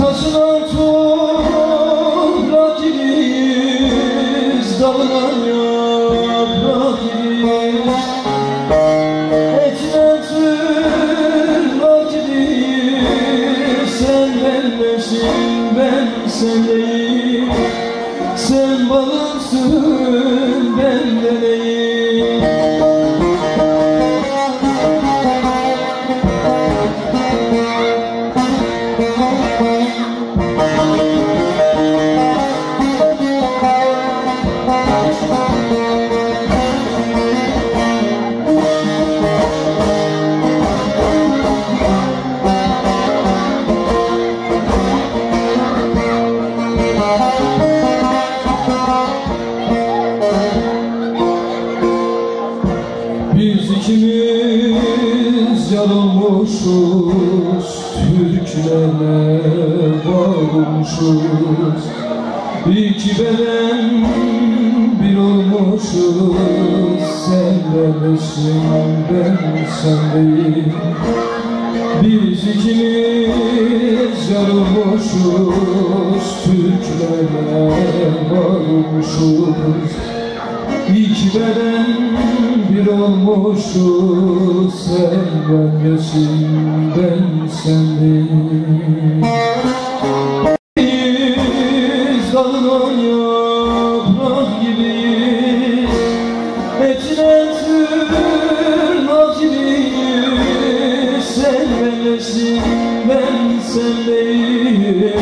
Taşınan toprak gibiyiz Dalınan yaprak gibiyiz Etine Sen benlesin ben sen değil Sen balımsın Biz ikimiz yarılmışız Türklerle varmışız. İki beden bir olmuşuz Sen benlesin ben sen değil. Biz ikimiz yarılmışız Türklerle varmışız. İki beden bir olmuşuz Sen benlesin ben sen değil Biz dalınan yaprak gibiyiz Etine tırnak gibiyiz Sen benlesin ben sen değil